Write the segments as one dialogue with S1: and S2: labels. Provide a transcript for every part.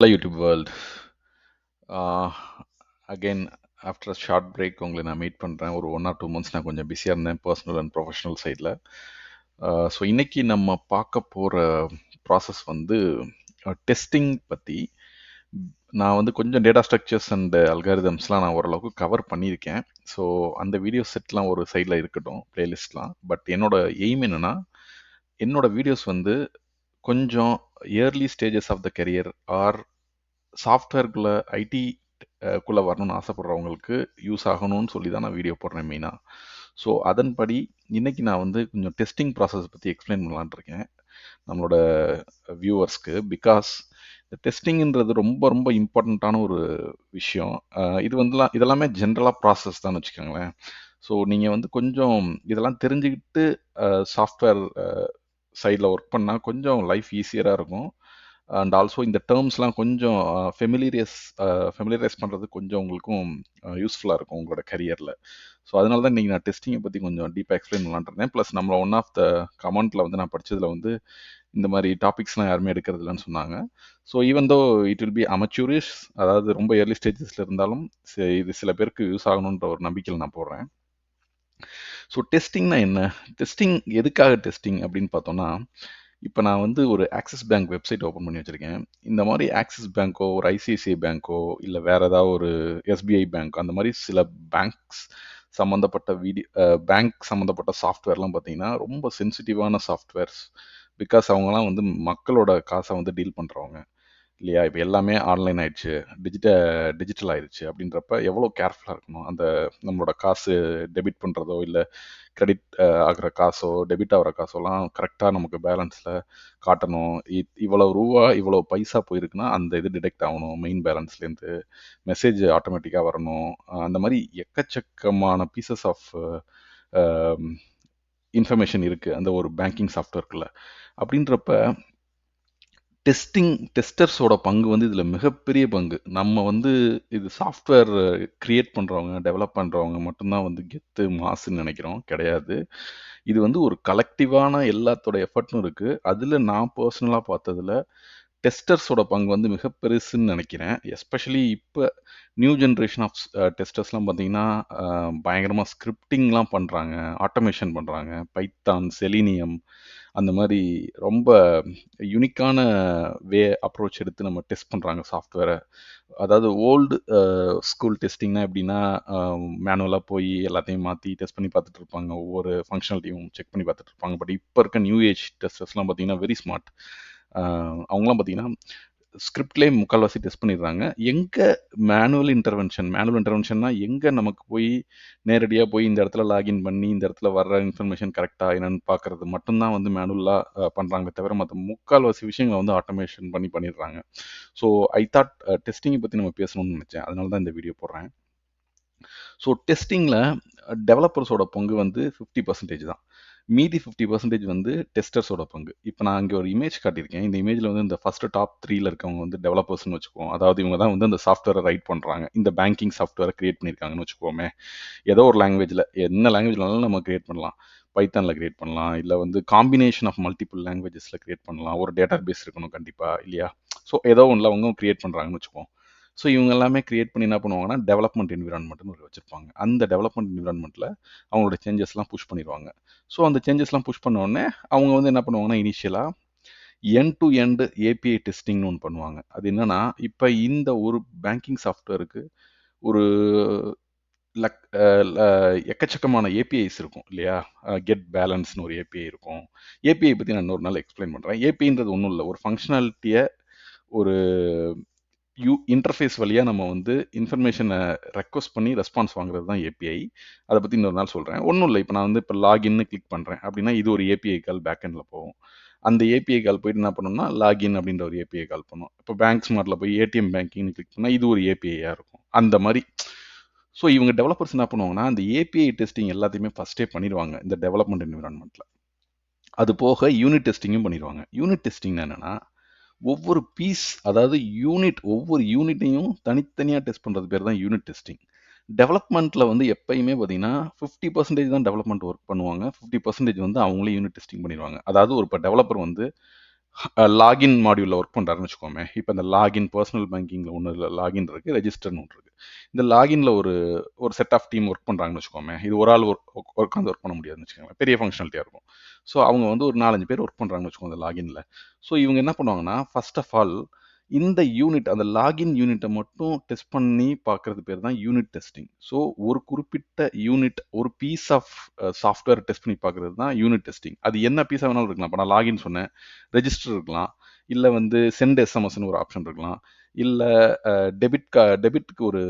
S1: Hello YouTube world again after short break உங்களை நான் meet பண்ணுறேன் ஒரு ஒன் ஆர் டூ மந்த்ஸ் நான் கொஞ்சம் பிஸியாக இருந்தேன் பர்சனல் அண்ட் ப்ரொஃபஷனல் சைடில் ஸோ இன்றைக்கி நம்ம பார்க்க போகிற ப்ராசஸ் வந்து டெஸ்டிங் பற்றி நான் வந்து கொஞ்சம் டேட்டா ஸ்ட்ரக்சர்ஸ் அண்ட் அல்காரிதம்ஸ்லாம் நான் ஓரளவுக்கு கவர் பண்ணியிருக்கேன். ஸோ அந்த வீடியோ செட்லாம் ஒரு சைடில் இருக்கட்டும் ப்ளேலிஸ்ட்லாம் பட் என்னோடய எய்ம் என்னென்னா என்னோடய வீடியோஸ் வந்து கொஞ்சம் early stages of the career or சாஃப்ட்வேர்க்குள்ளே IT குள்ளே வரணும்னு ஆசைப்படுறவங்களுக்கு யூஸ் ஆகணும்னு சொல்லி தான் நான் வீடியோ போடுறேன் மெயினாக ஸோ அதன்படி இன்றைக்கி நான் வந்து கொஞ்சம் டெஸ்டிங் ப்ராசஸ் பற்றி எக்ஸ்பிளைன் பண்ணலான் இருக்கேன். நம்மளோட வியூவர்ஸ்க்கு பிகாஸ் இந்த டெஸ்டிங்கிறது ரொம்ப ரொம்ப இம்பார்ட்டண்ட்டான ஒரு விஷயம். இது வந்துலாம் இதெல்லாமே ஜென்ரலாக ப்ராசஸ் தான் வச்சுக்கோங்களேன். ஸோ நீங்கள் வந்து கொஞ்சம் இதெல்லாம் தெரிஞ்சுக்கிட்டு சாஃப்ட்வேர் சைடில் ஒர்க் பண்ணால் கொஞ்சம் லைஃப் ஈஸியராக இருக்கும். அண்ட் ஆல்சோ இந்த டேர்ம்ஸ்லாம் கொஞ்சம் ஃபெமிலியஸ் ஃபெமிலியரைஸ் பண்ணுறது கொஞ்சம் உங்களுக்கும் யூஸ்ஃபுல்லாக இருக்கும் உங்களோட கரியரில் ஸோ அதனால தான் நீங்கள் நான் டெஸ்டிங்கை பற்றி கொஞ்சம் டீப்பாக எக்ஸ்பிளைன் பண்ணலான்னு இருந்தேன். ப்ளஸ் நம்மளை ஒன் ஆஃப் த கமெண்ட்டில் வந்து நான் படித்ததில் வந்து இந்த மாதிரி டாபிக்ஸ்லாம் யாருமே எடுக்கிறது இல்லைன்னு சொன்னாங்க. So even though it will be amateurish அதாவது ரொம்ப இயர்லி ஸ்டேஜஸில் இருந்தாலும் இது சில பேருக்கு யூஸ் ஆகணுன்ற ஒரு நம்பிக்கையில் நான் போடுறேன். ஸோ டெஸ்டிங்னா என்ன? டெஸ்டிங் எதுக்காக டெஸ்டிங் அப்படின்னு பார்த்தோம்னா இப்போ நான் வந்து ஒரு ஆக்சிஸ் பேங்க் வெப்சைட் ஓப்பன் பண்ணி வச்சுருக்கேன். இந்த மாதிரி ஆக்சிஸ் பேங்க்கோ ஒரு ஐசிஐசிஐ பேங்க்கோ இல்லை வேறு ஏதாவது ஒரு எஸ்பிஐ பேங்க் அந்த மாதிரி சில பேங்க்ஸ் சம்மந்தப்பட்ட வீடியோ பேங்க் சம்மந்தப்பட்ட சாஃப்ட்வேர்லாம் பார்த்தீங்கன்னா ரொம்ப சென்சிட்டிவான சாஃப்ட்வேர்ஸ் பிகாஸ் அவங்கலாம் வந்து மக்களோட காசை வந்து டீல் பண்ணுறவங்க இல்லையா? இப்போ எல்லாமே ஆன்லைன் ஆயிடுச்சு. டிஜிட்ட டிஜிட்டல் ஆயிடுச்சு அப்படின்றப்ப எவ்வளோ கேர்ஃபுல்லாக இருக்கணும்? அந்த நம்மளோட காசு டெபிட் பண்ணுறதோ இல்லை கிரெடிட் ஆகிற காசோ டெபிட் ஆகிற காசோலாம் கரெக்டாக நமக்கு பேலன்ஸில் காட்டணும். இ- ரூபா இவ்வளோ பைசா போயிருக்குன்னா அந்த இது டிடெக்ட் ஆகணும். மெயின் பேலன்ஸ்லேருந்து மெசேஜ் ஆட்டோமேட்டிக்காக வரணும். அந்த மாதிரி எக்கச்சக்கமான பீசஸ் ஆஃப் இன்ஃபர்மேஷன் இருக்குது அந்த ஒரு பேங்கிங் சாஃப்ட்வேர்க்குள்ளே அப்படின்றப்ப டெஸ்டிங் டெஸ்டர்ஸோட பங்கு வந்து இதில் மிகப்பெரிய பங்கு. நம்ம வந்து இது சாஃப்ட்வேர் க்ரியேட் பண்ணுறவங்க டெவலப் பண்ணுறவங்க மட்டும்தான் வந்து கெத்து மாசுன்னு நினைக்கிறோம். கிடையாது. இது வந்து ஒரு கலெக்டிவான எல்லாத்தோட எஃபர்ட்டும் இருக்குது அதில் நான் பர்சனலாக பார்த்ததுல டெஸ்டர்ஸோட பங்கு வந்து மிக பெருசுன்னு நினைக்கிறேன். எஸ்பெஷலி இப்போ நியூ ஜென்ரேஷன் ஆஃப் டெஸ்டர்ஸ்லாம் பார்த்தீங்கன்னா பயங்கரமாக ஸ்கிரிப்டிங்லாம் பண்ணுறாங்க ஆட்டோமேஷன் பண்ணுறாங்க பைத்தான் செலினியம் அந்த மாதிரி ரொம்ப யுனிக்கான வே அப்ரோச் எடுத்து நம்ம டெஸ்ட் பண்ணுறாங்க சாஃப்ட்வேரை அதாவது ஓல்டு ஸ்கூல் டெஸ்டிங்னா எப்படின்னா மேனுவலாக போய் எல்லாத்தையும் மாற்றி டெஸ்ட் பண்ணி பார்த்துட்டு இருப்பாங்க. ஒவ்வொரு ஃபங்க்ஷனாலிட்டியும் செக் பண்ணி பார்த்துட்டு இருப்பாங்க. பட் இப்போ இருக்க நியூ ஏஜ் டெஸ்டர்ஸ்லாம் பார்த்தீங்கன்னா வெரி ஸ்மார்ட் அவங்களாம் பார்த்தீங்கன்னா ஸ்கிரிப்ட்லேயே முக்கால்வாசி டெஸ்ட் பண்ணிடுறாங்க. எங்கே மேனுவல் இன்டர்வென்ஷன் மேனுவல் இன்டர்வென்ஷன்னா எங்கே நமக்கு போய் நேரடியாக போய் இந்த இடத்துல லாகின் பண்ணி இந்த இடத்துல வர்ற இன்ஃபர்மேஷன் கரெக்டாக என்னன்னு பார்க்கறது மட்டும்தான் வந்து மேனுவலாக பண்ணுறாங்க தவிர மற்ற முக்கால்வாசி விஷயங்களை வந்து ஆட்டோமேஷன் பண்ணி பண்ணிடுறாங்க. ஸோ ஐ தாட் டெஸ்டிங்கை பற்றி நம்ம பேசணும்னு நினச்சேன். அதனால தான் இந்த வீடியோ போடுறேன். ஸோ டெஸ்டிங்கில் டெவலப்பர்ஸோட பங்கு வந்து ஃபிஃப்டி பர்சன்டேஜ் தான். மீதி ஃபிஃப்டி பர்சன்டேஜ் வந்து டெஸ்டர்ஸோட பங்கு. இப்போ நான் இங்கே ஒரு இமேஜ் காட்டியிருக்கேன். இந்த இமேஜில் வந்து இந்த ஃபர்ஸ்ட் டாப் த்ரீல இருக்கவங்க வந்து டெவலப்பர்ஸ்னு வச்சுக்குவோம். அதாவது இவங்க தான் வந்து அந்த சாஃப்ட்வேரை ரைட் பண்ணுறாங்க இந்த பேங்கிங் சாஃப்ட்வேரை கிரியேட் பண்ணியிருக்காங்கன்னு வச்சுக்கோமே ஏதோ ஒரு லாங்குவேஜில் என்ன லாங்குவேஜ்னாலும் நம்ம கிரியேட் பண்ணலாம். பைத்தானில் கிரியேட் பண்ணலாம். இல்லை வந்து காம்பினேஷன் ஆஃப் மல்டிபிள் லாங்குவேஜஸில் கிரியேட் பண்ணலாம். ஒரு டேட்டா பேஸ் இருக்கணும் கண்டிப்பாக இல்லையா? ஸோ ஏதோ ஒன்றில் அவங்க கிரியேட் பண்ணுறாங்கன்னு வச்சுக்கோம் ஸோ இவங்க எல்லாமே கிரியேட் பண்ணி என்ன பண்ணுவாங்கன்னா டெவலப்மெண்ட் என்விரான்மெண்ட்னு ஒரு வச்சுருப்பாங்க. அந்த டெவலப்மெண்ட் என்விரான்மெண்ட்டில் அவங்களோட சேஞ்சஸ்லாம் புஷ் பண்ணிடுவாங்க. ஸோ அந்த சேஞ்சஸ்லாம் புஷ் பண்ண உடனே அவங்க வந்து என்ன பண்ணுவாங்கன்னா இனிஷியலாக என் டு எண்டு ஏபிஐ டெஸ்டிங்னு ஒன்று பண்ணுவாங்க. அது என்னன்னா இப்போ இந்த ஒரு பேங்கிங் சாஃப்ட்வேருக்கு ஒரு லக் எக்கச்சக்கமான ஏபிஐஸ் இருக்கும் இல்லையா? கெட் பேலன்ஸ்னு ஒரு ஏபிஐ இருக்கும். ஏபிஐ பற்றி நான் இன்னொரு நாள் எக்ஸ்பிளைன் பண்ணுறேன் ஏபிஐன்றது ஒன்றும் இல்லை. ஒரு ஃபங்க்ஷனாலிட்டியை ஒரு யூ இன்டர்ஃபேஸ் வழியாக நம்ம வந்து இன்ஃபர்மேஷனை ரெக்வஸ்ட் பண்ணி ரெஸ்பான்ஸ் வாங்குறது தான் ஏபிஐ அதை பற்றி இன்னொரு நாள் சொல்கிறேன் ஒன்றும் இல்லை. இப்போ நான் வந்து இப்போ லாகின்னு கிளிக் பண்ணுறேன் அப்படின்னா இது ஒரு ஏபிஐ கால் பேக்கெண்டில் போகும். அந்த ஏபிஐ கால் போயிட்டு என்ன பண்ணணும்னா லாகின் அப்படின்ற ஒரு ஏபிஐ கால் பண்ணும். இப்போ பேங்க் ஸ்மார்ட்டில் போய் ஏடிஎம் பேங்கிங்னு கிளிக் பண்ணால் இது ஒரு ஏபிஐயாக இருக்கும். அந்த மாதிரி. ஸோ இவங்க டெவலப்பர்ஸ் என்ன பண்ணுவாங்கன்னா அந்த ஏபிஐ டெஸ்டிங் எல்லாத்தையுமே ஃபஸ்ட்டே பண்ணிடுவாங்க இந்த டெவலப்மெண்ட் என்விரான்மெண்ட்டில் அது போக யூனிட் டெஸ்டிங்கும் பண்ணிடுவாங்க. யூனிட் டெஸ்டிங் என்னென்னா ஒவ்வொரு பீஸ் அதாவது யூனிட் ஒவ்வொரு யூனிட்டையும் தனித்தனியாக டெஸ்ட் பண்ணுறது பேர் தான் யூனிட் டெஸ்டிங் டெவலப்மெண்ட்டில் வந்து எப்பயுமே பார்த்தீங்கன்னா ஃபிஃப்டி பர்சன்டேஜ் தான் டெவலப்மெண்ட் ஒர்க் பண்ணுவாங்க. ஃபிஃப்டி பர்சன்டேஜ் வந்து அவங்களே யூனிட் டெஸ்டிங் பண்ணிடுவாங்க. அதாவது ஒரு இப்போ டெவலப்பர் வந்து லாகின் மாடியூலில் ஒர்க் பண்ணுறாருன்னு வச்சுக்கோமே. இப்போ இந்த லாகின் பர்சனல் பேங்கிங்கில் ஒன்று இல்லை லாகின் இருக்குது ரெஜிஸ்டர்னு ஒன்று இருக்குது இந்த லாகினில் ஒரு ஒரு செட் ஆஃப் டீம் ஒர்க் பண்ணுறாங்கன்னு வச்சுக்கோமே. இது ஒரு ஆள் ஒர்க் உட்காந்து ஒர்க் பண்ண முடியாதுன்னு வச்சுக்கோங்க பெரிய ஃபங்க்ஷனாலிட்டியாக இருக்கும். ஸோ அவங்க வந்து ஒரு நாலஞ்சு பேர் ஒர்க் பண்ணுறாங்கன்னு வச்சுக்கோங்க அந்த லாகினில் ஸோ இவங்க என்ன பண்ணுவாங்கன்னா ஃபர்ஸ்ட் ஆஃப் ஆல் இந்த யூனிட் அந்த லாகின் யூனிட்டை மட்டும் டெஸ்ட் பண்ணி பார்க்கறது பேர் தான் யூனிட் டெஸ்டிங் ஸோ ஒரு குறிப்பிட்ட யூனிட் ஒரு பீஸ் ஆஃப் சாஃப்ட்வேர் டெஸ்ட் பண்ணி பார்க்கறது தான் யூனிட் டெஸ்டிங் அது என்ன பீஸாக வேணாலும் இருக்கலாம். இப்போ நான் லாகின் சொன்னேன். ரெஜிஸ்டர் இருக்கலாம். இல்லை வந்து சென்ட் எஸ்எம்எஸ்னு ஒரு ஆப்ஷன் இருக்கலாம். இல்லை டெபிட் கா டெபிட்க்கு ஒரு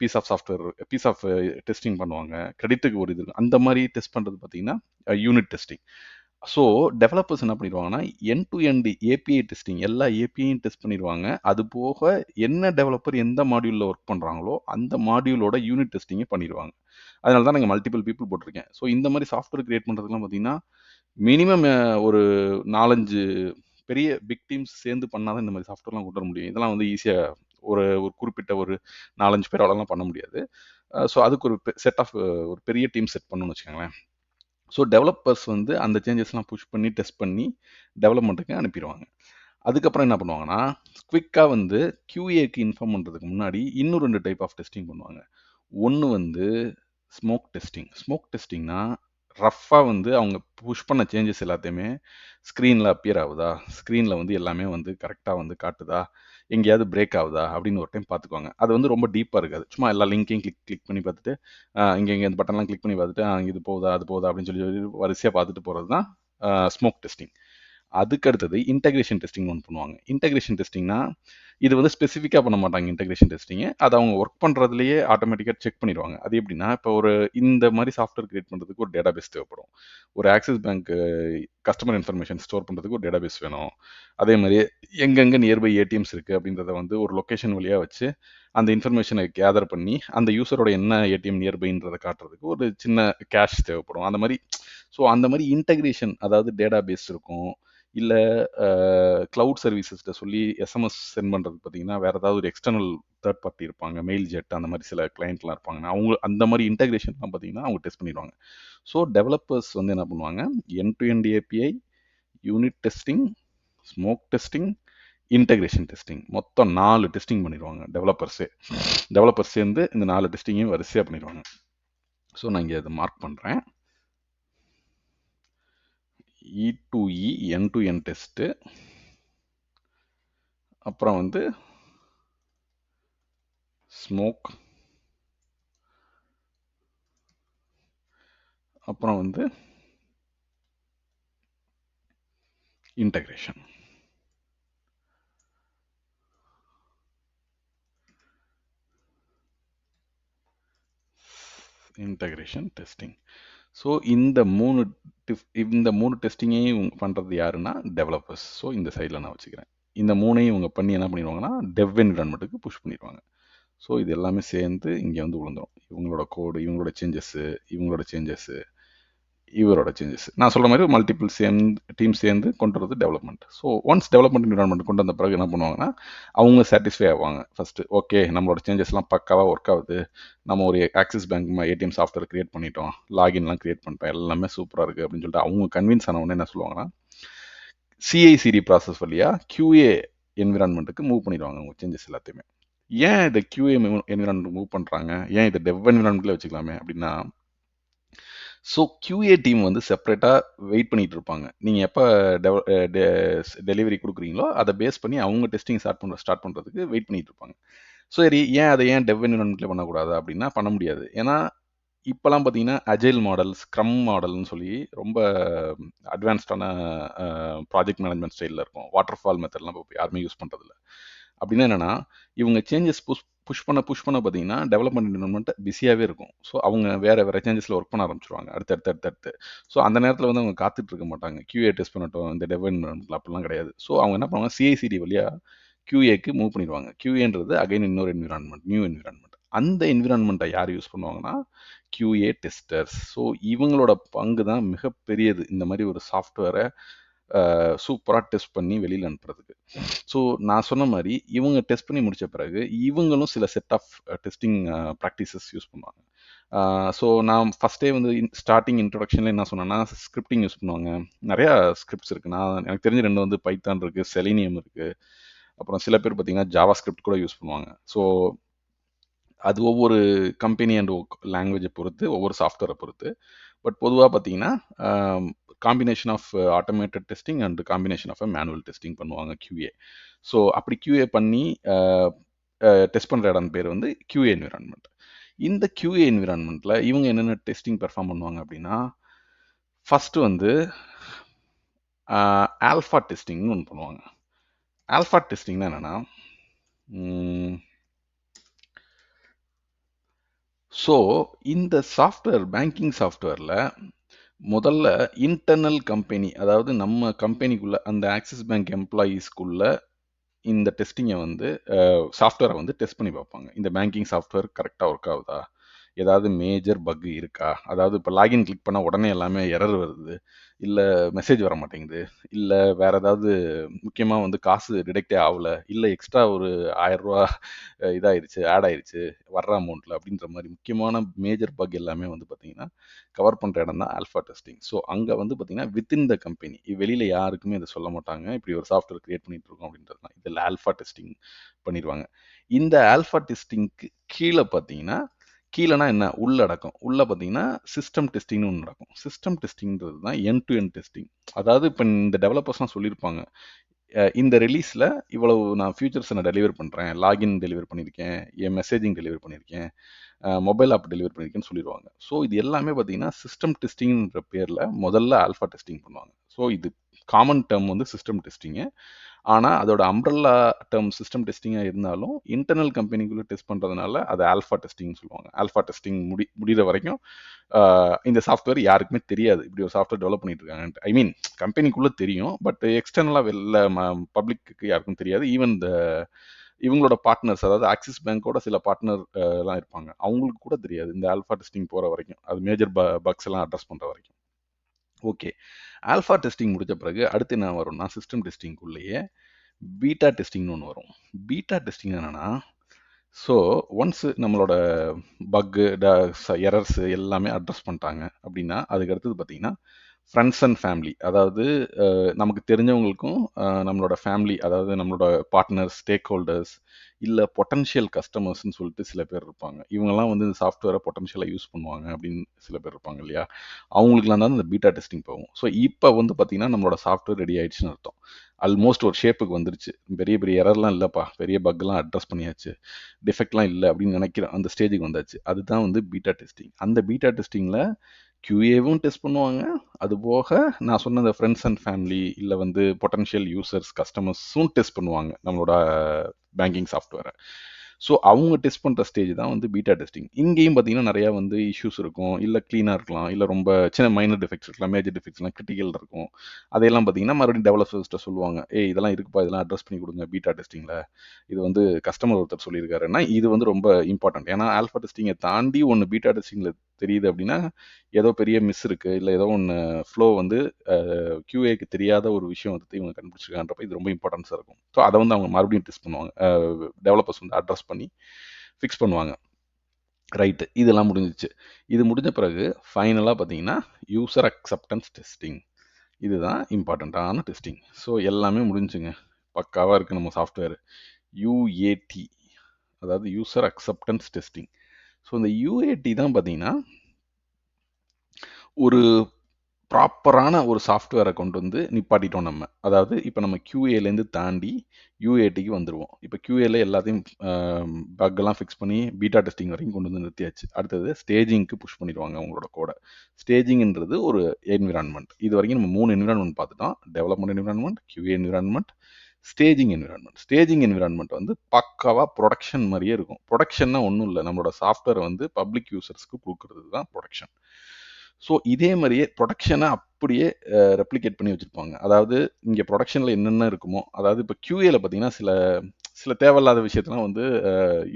S1: piece of software piece of testing பண்ணுவாங்க. கிரெடிட்டுக்கு ஒரு இது அந்த மாதிரி டெஸ்ட் பண்ணுறது பார்த்தீங்கன்னா யூனிட் டெஸ்டிங் ஸோ டெவலப்பர்ஸ் என்ன பண்ணிடுவாங்கன்னா end to end API testing எல்லா ஏபிஐயும் டெஸ்ட் பண்ணிடுவாங்க. அது போக என்ன டெவலப்பர் எந்த மாடியூலில் ஒர்க் பண்ணுறாங்களோ அந்த மாடியூலோட யூனிட் டெஸ்டிங்கே பண்ணிடுவாங்க. அதனால தான் நாங்கள் மல்டிபிள் பீப்புள் போட்டிருக்கேன். ஸோ இந்த மாதிரி சாஃப்ட்வேர் கிரியேட் பண்ணுறதுக்குலாம் பார்த்தீங்கன்னா மினிமம் ஒரு நாலஞ்சு பெரிய பிக் டீம்ஸ் சேர்ந்து பண்ணால் தான் இந்த மாதிரி சாஃப்ட்வேர்லாம் கொண்டு வர முடியும். இதெல்லாம் வந்து ஈஸியாக ஒரு ஒரு குறிப்பிட்ட ஒரு நாலஞ்சு பேராலலாம் பண்ண முடியாது. ஸோ அதுக்கு ஒரு செட் ஆஃப் ஒரு பெரிய டீம் செட் பண்ணணும்னு வச்சுக்கோங்களேன். ஸோ டெவலப்பர்ஸ் வந்து அந்த சேஞ்சஸ்லாம் புஷ் பண்ணி டெஸ்ட் பண்ணி டெவலப்மெண்ட்டுக்கு அனுப்பிடுவாங்க. அதுக்கப்புறம் என்ன பண்ணுவாங்கன்னா குவிக்காக வந்து கியூஏக்கு இன்ஃபார்ம் பண்ணுறதுக்கு முன்னாடி இன்னும் ரெண்டு டைப் ஆஃப் டெஸ்டிங் பண்ணுவாங்க. ஒன்று வந்து ஸ்மோக் டெஸ்டிங் ஸ்மோக் டெஸ்டிங்னா ரஃப்பாக வந்து அவங்க புஷ் பண்ண சேஞ்சஸ் எல்லாத்தையுமே ஸ்க்ரீனில் அப்பியர் ஆகுதா? ஸ்க்ரீனில் வந்து எல்லாமே வந்து கரெக்டாக வந்து காட்டுதா? எங்கேயாவது பிரேக் ஆகுதா? அப்படின்னு ஒரு டைம் பார்த்துக்குவாங்க. அது வந்து ரொம்ப டீப்பாக இருக்காது. சும்மா எல்லா லிங்கையும் கிளிக் கிளிக் பண்ணி பார்த்துட்டு இங்கே இங்கே இந்த பட்டன்லாம் கிளிக் பண்ணி பார்த்துட்டு இது போகுதா அது போகுதா அப்படின்னு சொல்லி வரிசையாக பார்த்துட்டு போகிறது தான் ஸ்மோக் டெஸ்டிங் அதுக்கு அடுத்தது இன்டகிரேஷன் டெஸ்டிங் ஒன்று பண்ணுவாங்க. இன்டகிரேஷன் டெஸ்டிங்னா இது வந்து ஸ்பெசிஃபிக்காக பண்ண மாட்டாங்க இன்டகிரேஷன் டெஸ்டிங்கு அது அவங்க ஒர்க் பண்ணுறதுலையே ஆட்டோமேட்டிக்காக செக் பண்ணிடுவாங்க. அது எப்படின்னா இப்போ ஒரு இந்த மாதிரி சாஃப்ட்வேர் கிரியேட் பண்ணுறதுக்கு ஒரு டேட்டாபேஸ் தேவைப்படும். ஒரு Axis Bank customer information store பண்ணுறதுக்கு ஒரு டேட்டாபேஸ் வேணும். அதே மாதிரி எங்கெங்கே நியர்பை ஏடிஎம்ஸ் இருக்குது அப்படின்றத வந்து ஒரு லொக்கேஷன் வழியாக வச்சு அந்த இன்ஃபர்மேஷனை கேதர் பண்ணி அந்த யூசரோட என்ன ஏடிஎம் நியர்பைன்றதை காட்டுறதுக்கு ஒரு சின்ன கேஷ் தேவைப்படும். அந்த மாதிரி ஸோ அந்த மாதிரி இன்டகிரேஷன் அதாவது டேட்டாபேஸ் இருக்கும். இல்லை க்ளவுட் சர்வீசஸ்கிட்ட சொல்லி எஸ்எம்எஸ் சென்ட் பண்ணுறதுக்கு பார்த்தீங்கன்னா வேறு ஏதாவது ஒரு எக்ஸ்டர்னல் தேர்ட் பார்ட்டி இருப்பாங்க. மெயில் ஜெட் அந்த மாதிரி சில கிளைண்ட்லாம் இருப்பாங்க. அவங்க அந்த மாதிரி இன்டகிரேஷன்லாம் பார்த்தீங்கன்னா அவங்க டெஸ்ட் பண்ணிடுவாங்க. ஸோ டெவலப்பர்ஸ் வந்து என்ன பண்ணுவாங்க? End to end API unit testing smoke testing integration testing மொத்தம் நாலு டெஸ்டிங் பண்ணிடுவாங்க டெவலப்பர்ஸே டெவலப்பர்ஸ் சேர்ந்து இந்த நாலு டெஸ்டிங்கையும் வரிசையாக பண்ணிடுவாங்க. ஸோ நான் இங்கே அதை மார்க் பண்ணுறேன் E to E end to end test அப்புறம் வந்து ஸ்மோக் அப்புறம் வந்து இன்டகிரேஷன் இன்டகிரேஷன் டெஸ்டிங் ஸோ இந்த மூணு டிஃப் இந்த மூணு டெஸ்டிங்கையும் பண்ணுறது யாருன்னா டெவலப்பர்ஸ் ஸோ இந்த சைடில் நான் வச்சுக்கிறேன். இந்த மூணையும் இவங்க பண்ணி என்ன பண்ணிடுவாங்கன்னா டெவ் என்விரான்மெண்ட்டுக்கு புஷ் பண்ணிடுவாங்க. ஸோ இது எல்லாமே சேர்ந்து இங்கே வந்து விழுந்துடும் இவங்களோட கோடு இவங்களோட சேஞ்சஸ்ஸு இவங்களோட சேஞ்சஸ்ஸு இவரோட சேஞ்சஸ் நான் சொல்கிற மாதிரி மல்டிபிள் சேர்ந்து டீம் சேர்ந்து கொண்டு வரது development so once development environment கொண்டு வந்த பிறகு என்ன பண்ணுவாங்கன்னா அவங்க சாட்டிஸ்ஃபை ஆவாங்க. ஃபஸ்ட்டு ஓகே நம்மளோட சேஞ்சஸ்லாம் பக்காவாக ஒர்க் ஆகுது. நம்ம ஒரு Axis Bank ATM software create பண்ணிட்டோம். லாகின்லாம் கிரியேட் பண்ணிட்டோம். எல்லாமே சூப்பராக இருக்குது அப்படின்னு சொல்லிட்டு அவங்க கன்வின்ஸ் ஆனவொன்னே என்ன சொல்லுவாங்கன்னா சிஐசிடி ப்ராசஸ் வழியாக கியூஏ என்விரான்மெண்ட்டுக்கு மூவ் பண்ணிடுவாங்க அவங்க சேஞ்சஸ் எல்லாத்தையுமே. ஏன் இதை கியூஏ என்விரான்மெண்ட் மூவ் பண்ணுறாங்க ஏன் இதை டெவ் என்விரான்மெண்ட்டில் வச்சுக்கலாமே அப்படின்னா ஸோ கியூஏ டீம் வந்து செப்பரேட்டாக வெயிட் பண்ணிட்டு இருப்பாங்க. நீங்கள் எப்போ டெலிவரி கொடுக்குறீங்களோ அதை பேஸ் பண்ணி அவங்க டெஸ்டிங் ஸ்டார்ட் பண்ணுற ஸ்டார்ட் பண்ணுறதுக்கு வெயிட் பண்ணிட்டு இருப்பாங்க. சரி ஏன் அதை ஏன் டெவ் என்விரான்மெண்ட்டில் பண்ணக்கூடாது அப்படின்னா பண்ண முடியாது. ஏன்னா இப்போலாம் பார்த்தீங்கன்னா அஜைல் மாடல் ஸ்க்ரம் மாடல்னு சொல்லி ரொம்ப அட்வான்ஸ்டான ப்ராஜெக்ட் மேனேஜ்மெண்ட் ஸ்டைலில் இருக்கும். வாட்டர் ஃபால் மெத்தட்லாம் இப்போ யாருமே யூஸ் பண்ணுறதில்ல அப்படின்னா என்னென்னா இவங்க சேஞ்சஸ் புஷ் புஷ் பண்ண புஷ் பண்ண பார்த்தீங்கன்னா டெவலப்மெண்ட் என்விரான்மெண்ட் பிஸியாகவே இருக்கும். ஸோ அவங்க வேறு வேறு சேஞ்சஸில் ஒர்க் பண்ண ஆரம்பிச்சிருவாங்க. அடுத்து அடுத்து அடுத்து அடுத்து. ஸோ அந்த நேரத்தில் வந்து அவங்க காத்துட்டு இருக்க மாட்டாங்க. கியூஏ டெஸ்ட் பண்ணட்டும் இந்த டெவ் அப்படிலாம் கிடையாது. ஸோ அவங்க என்ன பண்ணுவாங்க சிஐசிடி வழியாக கியூஏக்கு மூவ் பண்ணிடுவாங்க. கியூஏன்றது அகைன் இன்னொரு என்விரான்மெண்ட் நியூ என்விரான்மெண்ட் அந்த என்விரான்மெண்ட்டை யார் யூஸ் பண்ணுவாங்கன்னா கியூஏ டெஸ்டர்ஸ் ஸோ இவங்களோட பங்கு தான் மிகப்பெரியது. இந்த மாதிரி ஒரு சாஃப்ட்வேரை சூப்பராக டெஸ்ட் பண்ணி வெளியில் அனுப்புறதுக்கு. ஸோ நான் சொன்ன மாதிரி இவங்க டெஸ்ட் பண்ணி முடித்த பிறகு இவங்களும் சில set of testing practices use பண்ணுவாங்க. ஸோ நான் ஃபஸ்ட்டே வந்து ஸ்டார்டிங் இன்ட்ரொடக்ஷனில் என்ன சொன்னேன்னா ஸ்கிரிப்டிங் யூஸ் பண்ணுவாங்க. நிறையா ஸ்கிரிப்ட்ஸ் இருக்குது நான் எனக்கு தெரிஞ்ச ரெண்டு வந்து பைத்தான் இருக்குது செலினியம் இருக்குது அப்புறம் சில பேர் பார்த்தீங்கன்னா ஜாவா ஸ்கிரிப்ட் கூட யூஸ் பண்ணுவாங்க. ஸோ அது ஒவ்வொரு கம்பெனி அண்ட் லாங்குவேஜை பொறுத்து ஒவ்வொரு சாஃப்ட்வேரை பொறுத்து. பட் பொதுவாக பார்த்தீங்கன்னா combination of automated testing and combination of manual testing பண்ணுவாங்க கியூஏ ஸோ அப்படி கியூஏ பண்ணி டெஸ்ட் பண்ணுற இடம் பேர் வந்து கியூஏ என்விரான்மெண்ட் இந்த கியூஏ என்விரான்மெண்ட்டில் இவங்க என்னென்ன டெஸ்டிங் பெர்ஃபார்ம் பண்ணுவாங்க அப்படின்னா ஃபஸ்ட்டு வந்து ஆல்ஃபா டெஸ்டிங்னு ஒன்று பண்ணுவாங்க. ஆல்ஃபா டெஸ்டிங்னா என்னென்னா ஸோ இந்த சாஃப்ட்வேர் பேங்கிங் சாஃப்ட்வேரில் முதல்ல இன்டர்னல் கம்பெனி அதாவது நம்ம கம்பெனிக்குள்ளே அந்த ஆக்சிஸ் பேங்க் எம்ப்ளாயீஸ்க்குள்ள இந்த டெஸ்டிங்கை வந்து சாஃப்ட்வேரை வந்து டெஸ்ட் பண்ணி பார்ப்பாங்க. இந்த பேங்கிங் சாஃப்ட்வேர் கரெக்டாக ஒர்க் ஆகுதா? ஏதாவது மேஜர் பக் இருக்கா? அதாவது இப்போ லாகின் கிளிக் பண்ணால் உடனே எல்லாமே எரர் வருது. இல்லை மெசேஜ் வர மாட்டேங்குது. இல்லை வேறு ஏதாவது முக்கியமாக வந்து காசு டிடெக்டே ஆகலை. இல்லை எக்ஸ்ட்ரா ஒரு ஆயிரரூவா இதாயிருச்சு ஆட் ஆயிடுச்சு வர்ற அமௌண்ட்டில் அப்படின்ற மாதிரி முக்கியமான மேஜர் பக் எல்லாமே வந்து பார்த்தீங்கன்னா கவர் பண்ணுற இடம் தான் ஆல்ஃபா டெஸ்டிங் ஸோ அங்கே வந்து பார்த்தீங்கன்னா வித்தின் த கம்பெனி வெளியில் யாருக்குமே இதை சொல்ல மாட்டாங்க. இப்படி ஒரு சாஃப்ட்வேர் கிரியேட் பண்ணிட்டு இருக்கோம் அப்படின்றது தான். இதில் ஆல்ஃபா டெஸ்டிங் பண்ணிடுவாங்க இந்த ஆல்ஃபா டெஸ்டிங்க்கு கீழே பார்த்தீங்கன்னா கீழேனா என்ன? உள்ளடக்கம் உள்ளே பார்த்தீங்கன்னா சிஸ்டம் டெஸ்டிங்னு ஒன்று நடக்கும். சிஸ்டம் டெஸ்டிங்கிறது தான் என் டு என் டெஸ்டிங் அதாவது இப்போ இந்த டெவலப்பர்ஸ்லாம் சொல்லியிருப்பாங்க இந்த ரிலீஸில் இவ்வளவு நான் ஃபியூச்சர்ஸ் நான் டெலிவர் பண்ணுறேன் லாகின் டெலிவர் பண்ணியிருக்கேன். என் மெசேஜிங் டெலிவர் பண்ணியிருக்கேன். மொபைல் ஆப் டெலிவர் பண்ணியிருக்கேன்னு சொல்லிடுவாங்க ஸோ இது எல்லாமே பார்த்தீங்கன்னா சிஸ்டம் டெஸ்டிங்ன்ற பேரில் முதல்ல ஆல்ஃபா டெஸ்டிங் பண்ணுவாங்க. ஸோ இது காமன் டேர்ம் வந்து சிஸ்டம் டெஸ்டிங்கு ஆனால் அதோட அம்ப்ரல்லா டேர்ம் சிஸ்டம் டெஸ்டிங்காக இருந்தாலும் இன்டர்னல் கம்பெனிக்குள்ளே டெஸ்ட் பண்ணுறதுனால அது ஆல்ஃபா டெஸ்டிங் சொல்லுவாங்க. ஆல்ஃபா டெஸ்டிங் முடி முடிகிற வரைக்கும் இந்த சாஃப்ட்வேர் யாருக்குமே தெரியாது. இப்படி ஒரு சாஃப்ட்வேர் டெவலப் பண்ணிட்டு இருக்காங்க ஐ மீன் கம்பெனிக்குள்ளே தெரியும் பட் எக்ஸ்டர்னலாக வெளில பப்ளிக்கு யாருக்கும் தெரியாது. ஈவன் இந்த இவங்களோட பார்ட்னர்ஸ் அதாவது ஆக்சிஸ் பேங்கோட சில பார்ட்னர் எல்லாம் இருப்பாங்க. அவங்களுக்கு கூட தெரியாது. இந்த ஆல்ஃபா டெஸ்டிங் போகிற வரைக்கும். அது மேஜர் ப பக்ஸ் எல்லாம் அட்ரஸ் பண்ணுற வரைக்கும். ஓகே ஆல்ஃபா டெஸ்டிங் முடிஞ்ச பிறகு அடுத்து என்ன வரும்னா சிஸ்டம் டெஸ்டிங்குள்ளேயே பீட்டா டெஸ்டிங்னு ஒன்று வரும். பீட்டா டெஸ்டிங் என்னென்னா ஸோ ஒன்ஸ் நம்மளோட பக்கு எரர்ஸ் எல்லாமே அட்ரஸ் பண்ணிட்டாங்க அப்படின்னா அதுக்கு அடுத்தது பார்த்தீங்கன்னா ஃப்ரெண்ட்ஸ் அண்ட் ஃபேமிலி அதாவது நமக்கு தெரிஞ்சவங்களுக்கும் நம்மளோட ஃபேமிலி அதாவது நம்மளோட பார்ட்னர்ஸ் ஸ்டேக் ஹோல்டர்ஸ் இல்லை பொட்டன்ஷியல் கஸ்டமர்ஸ்னு சொல்லிட்டு சில பேர் இருப்பாங்க. இவங்கெல்லாம் வந்து இந்த சாஃப்ட்வேரை பொட்டன்ஷியலாக யூஸ் பண்ணுவாங்க அப்படின்னு சில பேர் இருப்பாங்க இல்லையா? அவங்களுக்குலாம் தான் இந்த பீட்டா டெஸ்டிங் போகும். ஸோ இப்போ வந்து பார்த்தீங்கன்னா நம்மளோட சாஃப்ட்வேர் ரெடி ஆயிடுச்சுன்னு அர்த்தம். ஆல்மோஸ்ட் ஒரு ஷேப்புக்கு வந்துருச்சு. பெரிய பெரிய எரர்லாம் இல்லைப்பா. பெரிய பக்லாம் அட்ரஸ் பண்ணியாச்சு. டிஃபெக்ட்லாம் இல்லை அப்படின்னு நினைக்கிற அந்த ஸ்டேஜுக்கு வந்தாச்சு. அதுதான் வந்து பீட்டா டெஸ்டிங் அந்த பீட்டா டெஸ்டிங்கில் கியூஏவும் டெஸ்ட் பண்ணுவாங்க. அது போக நான் சொன்ன இந்த ஃப்ரெண்ட்ஸ் அண்ட் ஃபேமிலி இல்லை வந்து பொட்டன்ஷியல் யூசர்ஸ் கஸ்டமர்ஸும் டெஸ்ட் பண்ணுவாங்க நம்மளோட பேங்கிங் சாஃப்ட்வேரை ஸோ அவங்க டெஸ்ட் பண்ணுற ஸ்டேஜ் தான் வந்து பீட்டா டெஸ்டிங் இங்கேயும் பார்த்தீங்கன்னா நிறையா வந்து இஷ்யூஸ் இருக்கும். இல்லை க்ளீனாக இருக்கலாம். இல்லை ரொம்ப சின்ன மைனர் டிஃபெக்ட்ஸ் இருக்கலாம். மேஜர் டிஃபெக்ட்ஸ்லாம் கிரிட்டிக்கல் இருக்கும். அதையெல்லாம் பார்த்தீங்கன்னா மறுபடியும் டெவலப்பர்ஸ்ட்டை சொல்லுவாங்க. ஏ இதெல்லாம் இருக்குப்பா. இதெல்லாம் அட்ரஸ் பண்ணி கொடுங்க பீட்டா டெஸ்டிங்கில் இது வந்து கஸ்டமர் ஒருத்தர் சொல்லியிருக்காருன்னா இது வந்து ரொம்ப இம்பார்ட்டன்ட் ஏன்னா ஆல்ஃபா டெஸ்டிங்கை தாண்டி ஒன்று பீட்டா டெஸ்டிங்கில் தெரியுது அப்படின்னா ஏதோ பெரிய மிஸ் இருக்குது இல்லை ஏதோ ஒன்று ஃப்ளோ வந்து கியூஏக்கு தெரியாத ஒரு விஷயம் வந்து இவங்க கண்டுபிடிச்சிருக்கான்றப்ப இது ரொம்ப இம்பார்ட்டன்ஸாக இருக்கும். ஸோ அதை வந்து அவங்க மறுபடியும் டெஸ்ட் பண்ணுவாங்க. டெவலப்பர்ஸ் வந்து அட்ரஸ் பண்ணி ஃபிக்ஸ் பண்ணுவாங்க. ரைட்டு இதெல்லாம் முடிஞ்சிச்சு. இது முடிஞ்ச பிறகு ஃபைனலாக பார்த்தீங்கன்னா யூசர் அக்செப்டன்ஸ் டெஸ்டிங் இதுதான் இம்பார்ட்டண்ட்டான டெஸ்டிங் ஸோ எல்லாமே முடிஞ்சுங்க. பக்காவாக இருக்குது நம்ம சாஃப்ட்வேர் யூஏடி அதாவது யூசர் அக்செப்டன்ஸ் டெஸ்டிங் ஸோ இந்த யூஏடி தான் பார்த்தீங்கன்னா ஒரு ப்ராப்பரான ஒரு சாஃப்ட்வேரை கொண்டு வந்து நிப்பாட்டிட்டோம் நம்ம. அதாவது இப்போ நம்ம கியூஏலேருந்து தாண்டி யூஏடிக்கு வந்துடுவோம் இப்போ கியூஏல எல்லாத்தையும் பக்கெல்லாம் ஃபிக்ஸ் பண்ணி பீட்டா டெஸ்டிங் வரைக்கும் கொண்டு வந்து நிறுத்தியாச்சு. அடுத்தது ஸ்டேஜிங்க்கு புஷ் பண்ணிடுவாங்க அவங்களோட கோடை ஸ்டேஜிங்ன்றது ஒரு என்விரான்மெண்ட் இது வரைக்கும் நம்ம மூணு என்விரான்மெண்ட் பார்த்துட்டோம். Development environment QA environment staging environment staging environment வந்து பக்காவாக ப்ரொடக்ஷன் மாதிரியே இருக்கும். ப்ரொடக்ஷன்னா ஒன்றும் இல்லை. நம்மளோட சாஃப்ட்வேரை வந்து பப்ளிக் யூசர்ஸ்க்கு கொடுக்குறது தான் ப்ரொடக்ஷன் ஸோ இதே மாதிரியே ப்ரொடக்ஷனை அப்படியே ரெப்ளிகேட் பண்ணி வச்சுருப்பாங்க. அதாவது இங்கே ப்ரொடக்ஷனில் என்னென்ன இருக்குமோ அதாவது இப்போ கியூஏல பார்த்தீங்கன்னா சில சில தேவையில்லாத விஷயத்தெல்லாம் வந்து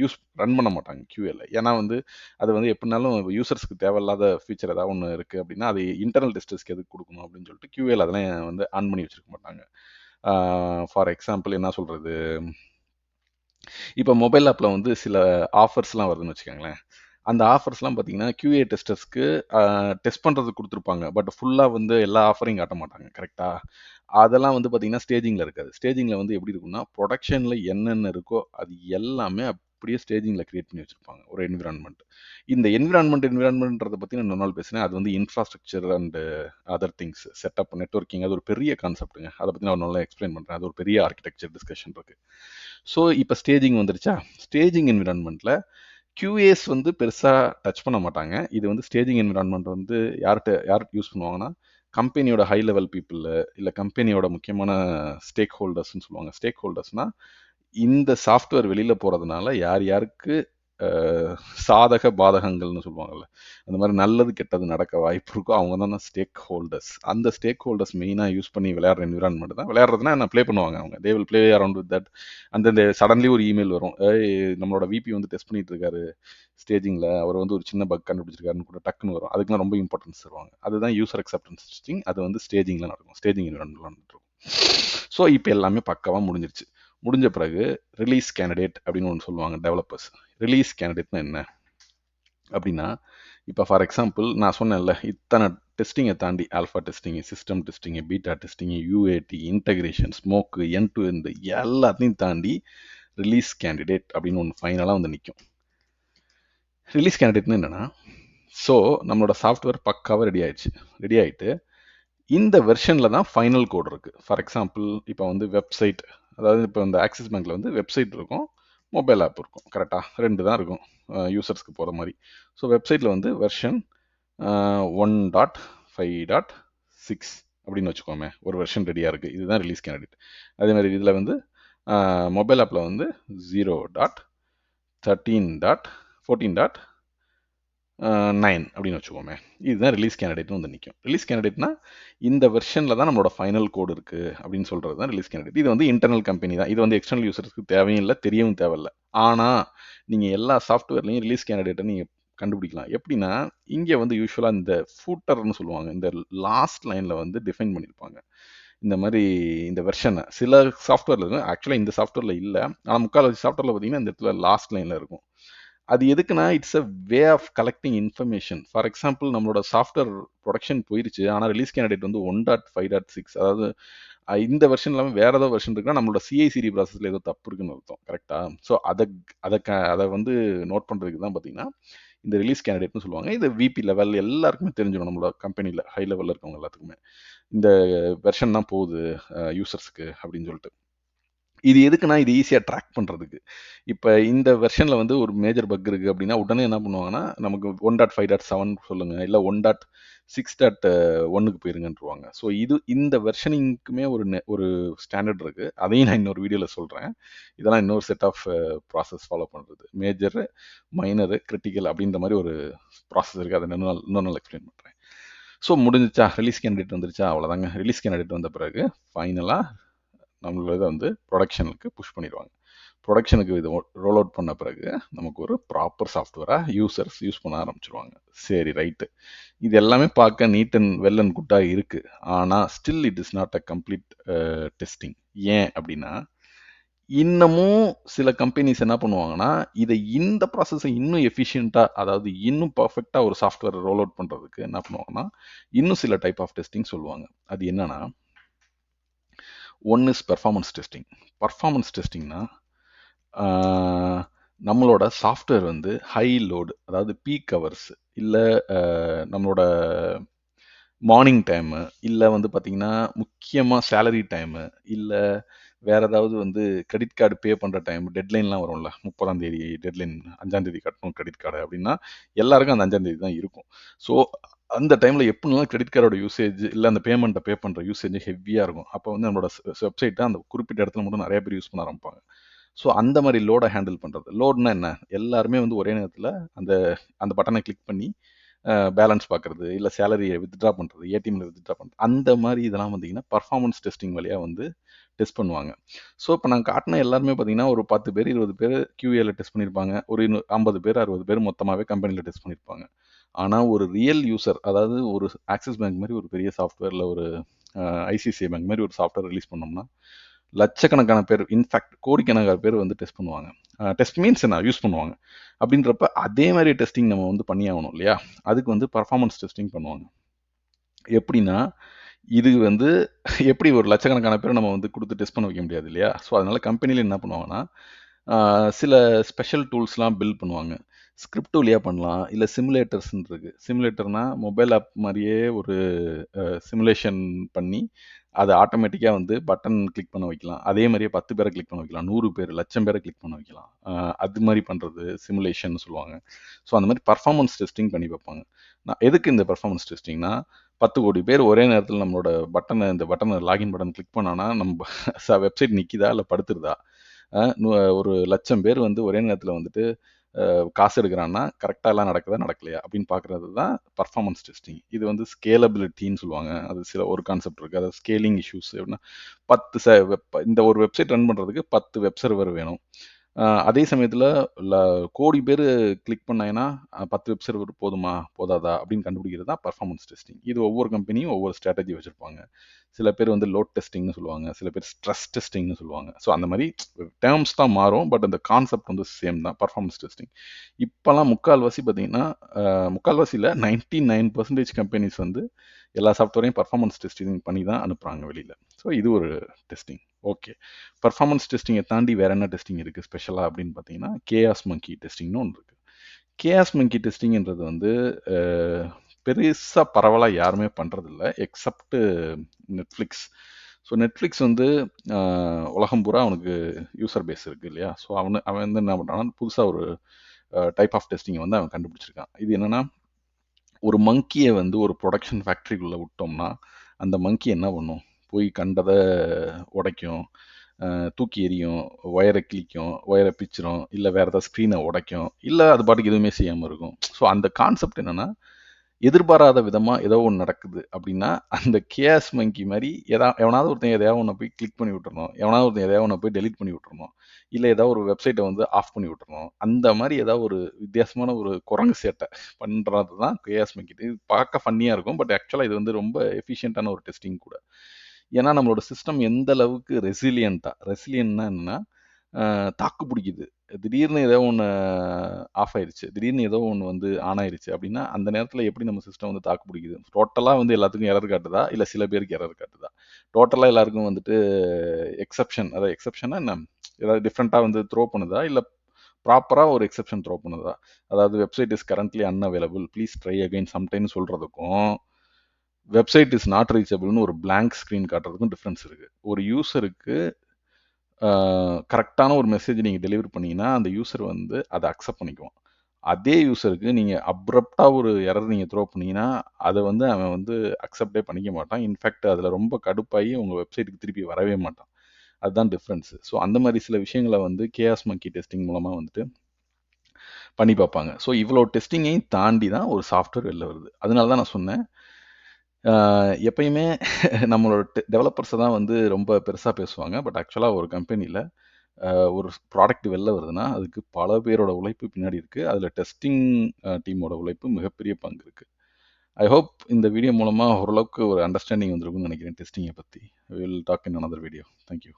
S1: யூஸ் ரன் பண்ண மாட்டாங்க கியூஏல ஏன்னா வந்து அது வந்து எப்படினாலும் யூசர்ஸ்க்கு தேவையில்லாத ஃபீச்சர் ஏதாவது ஒன்று இருக்குது அப்படின்னா அது இன்டர்னல் டெஸ்டர்ஸ்க்கு எதுக்கு கொடுக்கணும் அப்படின்னு சொல்லிட்டு கியூஏல அதெல்லாம் வந்து ஆன் பண்ணி வச்சுருக்க மாட்டாங்க. ஃபார் எக்ஸாம்பிள் என்ன சொல்கிறது இப்போ மொபைல் ஆப்பில் வந்து சில ஆஃபர்ஸ்லாம் வருதுன்னு வச்சுக்கோங்களேன். அந்த ஆஃபர்ஸ்லாம் பார்த்தீங்கன்னா கியூஏ டெஸ்டர்ஸ்க்கு டெஸ்ட் பண்ணுறதுக்கு கொடுத்துருப்பாங்க. பட் ஃபுல்லாக வந்து எல்லா ஆஃபரையும் காட்ட மாட்டாங்க கரெக்டாக அதெல்லாம் வந்து பார்த்தீங்கன்னா ஸ்டேஜிங்கில் இருக்காது. ஸ்டேஜிங்கில் வந்து எப்படி இருக்கும்னா ப்ரொடக்ஷனில் என்னென்ன இருக்கோ அது எல்லாமே அப்படியே ஸ்டேஜிங்கில் கிரியேட் பண்ணி வச்சுருப்பாங்க. ஒரு என்விரான்மெண்ட் இந்த என்விரான்மெண்ட் என்விரான்மெண்ட்றதை பற்றி நான் நாள் பேசினேன் அது வந்து infrastructure and other things setup networking அது ஒரு பெரிய கான்செப்ட்டுங்க அதை பற்றி நான் நல்லா எக்ஸ்பிளைன் பண்ணுறேன் அது ஒரு பெரிய ஆர்கிடெக்சர் டிஸ்கஷன் இருக்குது ஸோ இப்போ ஸ்டேஜிங் வந்துருச்சா? ஸ்டேஜிங் என்விரான்மெண்ட்டில் கியூஏஸ் வந்து பெருசாக டச் பண்ண மாட்டாங்க. இது வந்து ஸ்டேஜிங் என்விரான்மெண்ட் வந்து யார்கிட்ட யார் யூஸ் பண்ணுவாங்கன்னா கம்பெனியோட ஹை லெவல் பீப்புள் இல்லை கம்பெனியோட முக்கியமான ஸ்டேக் ஹோல்டர்ஸ்னு சொல்லுவாங்க. ஸ்டேக் ஹோல்டர்ஸ்னால் இந்த சாஃப்ட்வேர் வெளியில் போகிறதுனால யார் யாருக்கு சாதக பாதகங்கள்னு சொல்லுவாங்கள்ல அந்த மாதிரி நல்லது கெட்டது நடக்க வாய்ப்பு இருக்கோ அவங்க தான் ஸ்டேக் ஹோல்டர்ஸ் அந்த ஸ்டேக் ஹோல்டர்ஸ் மெயினாக யூஸ் பண்ணி விளையாடுற என்விரான்மெண்ட் தான் விளையாடுறதுனா என்ன ப்ளே பண்ணுவாங்க அவங்க. They will play around with that அந்த சடன்லி ஒரு இமெயில் வரும். ஏய் நம்மளோட விபி வந்து டெஸ்ட் பண்ணிட்டு இருக்காரு. ஸ்டேஜிங்கில் அவர் வந்து ஒரு சின்ன பக் கண்டுபிடிச்சிருக்காருன்னு கூட டக்குன்னு வரும். அதுக்குலாம் ரொம்ப இம்பார்ட்டன்ஸ் தருவாங்க. அதுதான் யூசர் அக்செப்டன்ஸ் டெஸ்டிங் அது வந்து ஸ்டேஜிங்கில் நடக்கும். ஸ்டேஜிங் என்விரான்மெண்ட்ல நடக்கும் ஸோ இப்போ எல்லாமே பக்கவாக முடிஞ்சிருச்சு. முடிஞ்ச பிறகு ரிலீஸ் கேண்டிடேட் அப்படின்னு ஒன்று சொல்லுவாங்க டெவலப்பர்ஸ் ரிலீஸ் கேண்டிடேட்னா என்ன? அப்படின்னா இப்போ ஃபார் எக்ஸாம்பிள் நான் சொன்னேன்ல இத்தனை டெஸ்டிங்கை தாண்டி alpha testing system testing beta testing UAT integration smoke end to இந்த எல்லாத்தையும் தாண்டி ரிலீஸ் கேண்டிடேட் அப்படின்னு ஒன்று ஃபைனலாக வந்து நிற்கும் ரிலீஸ் கேண்டிடேட்னு என்னென்னா ஸோ நம்மளோட சாஃப்ட்வேர் பக்காவாக ரெடி ஆயிடுச்சு. ரெடி ஆகிட்டு இந்த வெர்ஷனில் தான் ஃபைனல் கோட் இருக்குது ஃபார் எக்ஸாம்பிள் இப்போ வந்து வெப்சைட் அதாவது இப்போ இந்த ஆக்சிஸ் பேங்க்கில் வந்து வெப்சைட் இருக்கும் மொபைல் ஆப் இருக்கும். கரெக்டாக ரெண்டு தான் இருக்கும். யூசர்ஸ்க்கு போகிற மாதிரி. ஸோ வெப்சைட்டில் வந்து version one dot five dot six அப்படின்னு வச்சுக்கோமே. ஒரு வெர்ஷன் ரெடியாக இருக்குது இதுதான் ரிலீஸ் கேண்டிடேட் அதேமாதிரி இதில் வந்து மொபைல் ஆப்பில் வந்து zero dot thirteen dot fourteen dot nine அப்படின்னு வச்சுக்கோமே. இதுதான் ரிலீஸ் கேண்டிடேட்னு வந்து நிற்கும் ரிலீஸ் கேண்டிடேட்னா இந்த வெர்ஷனில் தான் நம்மளோட ஃபைனல் கோடு இருக்குது அப்படின்னு சொல்கிறது தான் ரிலீஸ் கேண்டிடேட் இது வந்து இன்டர்னல் கம்பெனி தான். இது வந்து எக்ஸ்டர்னல் யூசர்ஸ்க்கு தேவையும் இல்லை தெரியவும் தேவையில்லை. ஆனால் நீங்கள் எல்லா சாஃப்ட்வேர்லையும் ரிலீஸ் கேண்டிடேட்டை நீங்கள் கண்டுபிடிக்கலாம். எப்படின்னா இங்கே வந்து யூஸ்வலாக இந்த ஃபூட்டர்னு சொல்லுவாங்க. இந்த லாஸ்ட் லைனில் வந்து டிஃபைன் பண்ணியிருப்பாங்க இந்த மாதிரி இந்த வெர்ஷனை சில சாஃப்ட்வேரில் இருக்கும் ஆக்சுவலாக இந்த சாஃப்ட்வேரில் இல்லை. ஆனால் முக்கால்வாசி சாஃப்ட்வேரில் பார்த்தீங்கன்னா இந்த இடத்துல லாஸ்ட் லைனில் இருக்கும். அது எதுக்குன்னா it's a way of collecting information for example நம்மளோட சாஃப்ட்வேர் ப்ரொடக்ஷன் போயிருச்சு. ஆனால் ரிலீஸ் கேண்டிடேட் வந்து one dot five dot six அதாவது இந்த வெர்ஷன் இல்லாமல் வேறு ஏதோ வெர்ஷன் இருக்குன்னா நம்மளோட சிஐசிடி ப்ராசஸில் ஏதோ தப்பு இருக்குன்னு அர்த்தம். கரெக்டாக ஸோ அதை அதை க அதை வந்து நோட் பண்ணுறதுக்கு தான் பார்த்தீங்கன்னா இந்த ரிலீஸ் கேண்டிடேட்னு சொல்லுவாங்க. இது விபி லெவல் எல்லாருக்குமே தெரிஞ்சிடும் நம்மளோட கம்பெனியில் ஹை லெவலில் இருக்கவங்க எல்லாத்துக்குமே. இந்த வெர்ஷன் தான் போகுது யூசர்ஸ்க்கு அப்படின்னு சொல்லிட்டு. இது எதுக்குன்னா இது ஈஸியாக ட்ராக் பண்ணுறதுக்கு இப்போ இந்த வெர்ஷனில் வந்து ஒரு மேஜர் பக் இருக்குது அப்படின்னா உடனே என்ன பண்ணுவாங்கன்னா நமக்கு one dot five dot seven சொல்லுங்கள் இல்லை ஒன் டாட் சிக்ஸ் டாட் ஒன்னுக்கு போயிருங்கன்றுவாங்க. ஸோ இது இந்த வெர்ஷனிங்க்குமே ஒரு நெ- ஒரு ஸ்டாண்டர்ட் இருக்குது அதையும் நான் இன்னொரு வீடியோவில் சொல்கிறேன் இதெல்லாம் இன்னொரு செட் ஆஃப் ப்ராசஸ் ஃபாலோ பண்ணுறது மேஜரு மைனரு கிரிட்டிக்கல் அப்படின்ற மாதிரி ஒரு ப்ராசஸ் இருக்குது அதை இன்னொரு நாள் இன்னொரு நாள் எக்ஸ்பிளைன் பண்ணுறேன் ஸோ முடிஞ்சிச்சா? ரிலீஸ் கேண்டிடேட் வந்துருச்சா? அவ்வளோதாங்க ரிலீஸ் கேண்டிடேட் வந்த பிறகு ஃபைனலாக நம்மளோட இதை வந்து ப்ரொடக்ஷனுக்கு புஷ் பண்ணிடுவாங்க. ப்ரொடக்ஷனுக்கு இது ரோல் அவுட் பண்ண பிறகு நமக்கு ஒரு ப்ராப்பர் சாஃப்ட்வேராக யூசர்ஸ் யூஸ் பண்ண ஆரம்பிச்சிருவாங்க. சரி ரைட்டு இது எல்லாமே பார்க்க நீட் அண்ட் வெல் அண்ட் குட்டாக இருக்குது ஆனால் still it is not a complete testing ஏன் அப்படின்னா இன்னமும் சில கம்பெனிஸ் என்ன பண்ணுவாங்கன்னா இதை இந்த ப்ராசஸை இன்னும் எஃபிஷியண்ட்டாக அதாவது இன்னும் பர்ஃபெக்டாக ஒரு சாஃப்ட்வேர் ரோல் அவுட் பண்ணுறதுக்கு என்ன பண்ணுவாங்கன்னா இன்னும் சில டைப் ஆஃப் டெஸ்டிங் சொல்லுவாங்க. அது என்னன்னா one is performance testing performance டெஸ்டிங்னா நம்மளோட சாஃப்ட்வேர் வந்து ஹை லோடு அதாவது பீக் ஹவர்ஸ் இல்லை நம்மளோட மார்னிங் டைமு இல்லை வந்து பார்த்திங்கன்னா முக்கியமாக சேலரி டைமு இல்லை வேறு ஏதாவது வந்து கிரெடிட் கார்டு பே பண்ணுற டைம் டெட்லைன்லாம் வரும்ல முப்பதாம் தேதி டெட்லைன் அஞ்சாந்தேதி கட்டணும் கிரெடிட் கார்டு அப்படின்னா எல்லாருக்கும் அந்த அஞ்சாந்தேதி தான் இருக்கும். ஸோ அந்த டைமில் எப்படினாலும் கிரெடிட் கார்டோட யூசேஜ் இல்லை அந்த பேமெண்ட்டை பே பண்ணுற யூசேஜ் ஹெவியாக இருக்கும். அப்போ வந்து நம்மளோட வெப்சைட்டை அந்த குறிப்பிட்ட இடத்துல மட்டும் நிறைய பேர் யூஸ் பண்ண ஆரம்பிப்பாங்க. ஸோ அந்த மாதிரி லோடை ஹேண்டில் பண்ணுறது லோட்னா என்ன? எல்லாருமே வந்து ஒரே நேரத்தில் அந்த அந்த பட்டனை கிளிக் பண்ணி பேலன்ஸ் பார்க்குறது இல்லை சேலரியை வித்ட்ரா பண்ணுறது ஏடிஎம்ல வித்ட்ரா பண்ணுறது அந்த மாதிரி இதெல்லாம் வந்தீங்கன்னா பர்ஃபார்மன்ஸ் டெஸ்டிங் வழியாக வந்து டெஸ்ட் பண்ணுவாங்க. ஸோ இப்போ நான் காட்டின எல்லாருமே பார்த்தீங்கன்னா ஒரு பத்து பேர் இருபது பேர் கியூஏல டெஸ்ட் பண்ணியிருப்பாங்க ஒரு ஐம்பது பேர் அறுபது பேர் மொத்தமாகவே கம்பெனியில் டெஸ்ட் பண்ணியிருப்பாங்க ஆனால் ஒரு ரியல் யூசர் அதாவது ஒரு ஆக்சிஸ் பேங்க் மாதிரி ஒரு பெரிய சாஃப்ட்வேரில் ஒரு ஐசிசிஐ பேங்க் மாதிரி ஒரு சாஃப்ட்வேர் ரிலீஸ் பண்ணோம்னா லட்சக்கணக்கான பேர் இன்ஃபேக்ட் கோடிக்கணக்கான பேர் வந்து டெஸ்ட் பண்ணுவாங்க. டெஸ்ட் மீன்ஸ் என்ன? யூஸ் பண்ணுவாங்க. அப்படின்றப்ப அதே மாதிரி டெஸ்டிங் நம்ம வந்து பண்ணி ஆகணும் இல்லையா? அதுக்கு வந்து பர்ஃபார்மன்ஸ் டெஸ்டிங் பண்ணுவாங்க. எப்படின்னா இது வந்து எப்படி ஒரு லட்சக்கணக்கான பேர் நம்ம வந்து கொடுத்து டெஸ்ட் பண்ண வைக்க முடியாது இல்லையா? ஸோ அதனால் கம்பெனியில் என்ன பண்ணுவாங்கன்னா சில ஸ்பெஷல் டூல்ஸ்லாம் பில்ட் பண்ணுவாங்க. ஸ்கிரிப்ட் வழியாக பண்ணலாம். இல்லை சிமுலேட்டர்ஸ்ன்னு இருக்குது சிமுலேட்டர்னால் மொபைல் ஆப் மாதிரியே ஒரு சிமுலேஷன் பண்ணி அதை ஆட்டோமேட்டிக்காக வந்து பட்டன் கிளிக் பண்ண வைக்கலாம். அதே மாதிரியே பத்து பேரை கிளிக் பண்ண வைக்கலாம். நூறு பேர் லட்சம் பேரை கிளிக் பண்ண வைக்கலாம். அது மாதிரி பண்ணுறது சிமுலேஷன் சொல்லுவாங்க. ஸோ அந்த மாதிரி பர்ஃபார்மன்ஸ் டெஸ்டிங் பண்ணி வைப்பாங்க. நான் எதுக்கு இந்த பர்ஃபார்மன்ஸ் டெஸ்டிங்னா பத்து கோடி பேர் ஒரே நேரத்தில் நம்மளோட பட்டனை இந்த பட்டனை லாகின் பட்டன் கிளிக் பண்ணோன்னா நம்ம வெப்சைட் நிற்கிதா இல்லை படுத்துருதா? ஒரு லட்சம் பேர் வந்து ஒரே நேரத்தில் வந்துட்டு காசு எடுக்கிறான்னா கரெக்டாக எல்லாம் நடக்குதா நடக்கலையா அப்படின்னு பார்க்குறது தான் பர்ஃபார்மன்ஸ் டெஸ்டிங் இது வந்து ஸ்கேலபிலிட்டின்னு சொல்லுவாங்க. அது சில ஒரு கான்செப்ட் இருக்குது அதாவது ஸ்கேலிங் இஷ்யூஸ் எப்படின்னா பத்து ச வெப் இந்த ஒரு வெப்சைட் ரன் பண்ணுறதுக்கு பத்து வெப் சர்வர் வேணும். அதே சமயத்தில் கோடி பேர் கிளிக் பண்ணாங்கன்னா பத்து வெப்சர்வர் போதுமா போதாதா அப்படின்னு கண்டுபிடிக்கிறது தான் பர்ஃபார்மன்ஸ் டெஸ்டிங் இது ஒவ்வொரு கம்பெனியும் ஒவ்வொரு ஸ்ட்ராட்டஜி வச்சுருப்பாங்க. சில பேர் வந்து லோட் டெஸ்டிங்னு சொல்லுவாங்க. சில பேர் ஸ்ட்ரெஸ் டெஸ்டிங்னு சொல்லுவாங்க. ஸோ அந்த மாதிரி டேர்ம்ஸ் தான் மாறும் பட் அந்த கான்செப்ட் வந்து சேம் தான் பர்ஃபார்மன்ஸ் டெஸ்டிங் இப்போல்லாம் முக்கால்வாசி பார்த்தீங்கன்னா முக்கால்வாசியில் நைன்டி நைன் பர்சன்டேஜ் கம்பெனிஸ் வந்து எல்லா சாஃப்ட்வேரையும் பர்ஃபார்மன்ஸ் டெஸ்டிங் பண்ணி தான் அனுப்புகிறாங்க வெளியில். ஸோ இது ஒரு டெஸ்டிங் ஓகே பர்ஃபார்மன்ஸ் டெஸ்டிங்கை தாண்டி வேற என்ன டெஸ்டிங் இருக்குது ஸ்பெஷலாக அப்படின்னு பார்த்தீங்கன்னா கேஆஸ் மங்கி டெஸ்டிங்னு ஒன்று இருக்குது கேஆஸ் மங்கி டெஸ்டிங்கிறது வந்து பெருசாக பரவலாக யாருமே பண்ணுறதில்ல எக்ஸப்ட் நெட்ஃப்ளிக்ஸ் ஸோ நெட்ஃப்ளிக்ஸ் வந்து உலகம் பூரா அவனுக்கு யூசர் பேஸ் இருக்குது இல்லையா? ஸோ அவனு அவன் வந்து என்ன பண்ணுறான்னா புதுசாக ஒரு டைப் ஆஃப் டெஸ்டிங்கை வந்து அவன் கண்டுபிடிச்சிருக்கான். இது என்னென்னா ஒரு மங்கியை வந்து ஒரு ப்ரொடக்ஷன் ஃபேக்ட்ரிக்குள்ளே விட்டோம்னா அந்த மங்கி என்ன பண்ணும்? போய் கண்டதை உடைக்கும். தூக்கி எறியும் ஒயரை கிழிக்கும் ஒயரை பிச்சிரும் இல்லை வேறு ஏதாவது ஸ்க்ரீனை உடைக்கும் இல்லை அது பாட்டுக்கு எதுவுமே செய்யாமல் இருக்கும். ஸோ அந்த கான்செப்ட் என்னென்னா எதிர்பாராத விதமாக ஏதோ ஒன்று நடக்குது அப்படின்னா அந்த கேஸ் மங்கி மாதிரி எதா எவனாவது ஒருத்தன் எதையாவது ஒன்று போய் கிளிக் பண்ணி விட்டுறணும். எவனாவது ஒருத்தன் எதையாவது ஒன்று போய் டெலிட் பண்ணி விட்டுறணும். இல்லை ஏதாவது ஒரு வெப்சைட்டை வந்து ஆஃப் பண்ணி விட்டுறணும். அந்த மாதிரி ஏதாவது ஒரு வித்தியாசமான ஒரு குரங்கு சேட்டை பண்ணுறது தான் கேஎஸ் மங்கி பார்க்க ஃபன்னியாக இருக்கும் பட் ஆக்சுவலாக இது வந்து ரொம்ப எஃபிஷியண்ட்டான ஒரு டெஸ்டிங் கூட. ஏன்னா நம்மளோட சிஸ்டம் எந்த அளவுக்கு ரெசிலியண்ட்டாக ரெசிலியன்னா என்னன்னா தாக்கு பிடிக்குது. திடீர்னு ஏதோ ஒன்று ஆஃப் ஆயிடுச்சு திடீர்னு ஏதோ ஒன்று வந்து ஆன் ஆயிடுச்சு அப்படின்னா அந்த நேரத்தில் எப்படி நம்ம சிஸ்டம் வந்து தாக்கு பிடிக்குது? டோட்டலாக வந்து எல்லாத்துக்கும் எரர் காட்டுதா? இல்லை சில பேருக்கு எரர் காட்டுதா? டோட்டலாக எல்லாருக்கும் வந்துட்டு எக்ஸப்ஷன் அதாவது எக்ஸப்ஷனாக என்ன? ஏதாவது டிஃப்ரெண்ட்டாக வந்து த்ரோ பண்ணுதா? இல்லை ப்ராப்பராக ஒரு எக்ஸப்ஷன் த்ரோ பண்ணுதா? அதாவது website is currently unavailable please try again sometime சொல்கிறதுக்கும் website is not ரீச்சபிள்னு ஒரு பிளாங்க் ஸ்க்ரீன் காட்டுறதுக்கும் டிஃப்ரென்ஸ் இருக்குது ஒரு யூஸருக்கு கரெக்டான ஒரு மெசேஜ் நீங்கள் டெலிவரி பண்ணீங்கன்னா அந்த யூசர் வந்து அதை அக்செப்ட் பண்ணிக்குவான். அதே யூசருக்கு நீங்கள் அப்ரப்டாக ஒரு எரர் நீங்கள் த்ரோ பண்ணீங்கன்னா அதை வந்து அவன் வந்து அக்செப்டே பண்ணிக்க மாட்டான். இன்ஃபேக்ட் அதில் ரொம்ப கடுப்பாகி உங்கள் வெப்சைட்டுக்கு திருப்பி வரவே மாட்டான். அதுதான் டிஃப்ரென்ஸு ஸோ அந்த மாதிரி சில விஷயங்களை வந்து கேஎஸ் மக்கி டெஸ்டிங் மூலமாக வந்துட்டு பண்ணி பார்ப்பாங்க. ஸோ இவ்வளோ டெஸ்டிங்கையும் தாண்டி தான் ஒரு சாஃப்ட்வேர் வெளில வருது. அதனால தான் நான் சொன்னேன். எப்பயுமே நம்மளோட டெவலப்பர்ஸை தான் வந்து ரொம்ப பெருசாக பேசுவாங்க. பட் ஆக்சுவலாக ஒரு கம்பெனியில் ஒரு ப்ராடக்ட் வெளில வருதுன்னா அதுக்கு பல பேரோட உழைப்பு பின்னாடி இருக்குது அதில் டெஸ்டிங் டீமோட உழைப்பு மிகப்பெரிய பங்கு இருக்குது ஐ ஹோப் இந்த வீடியோ மூலமாக ஓரளவுக்கு ஒரு அண்டர்ஸ்டாண்டிங் வந்திருக்கும்னு நினைக்கிறேன் டெஸ்டிங்கை பற்றி will talk in another video thank you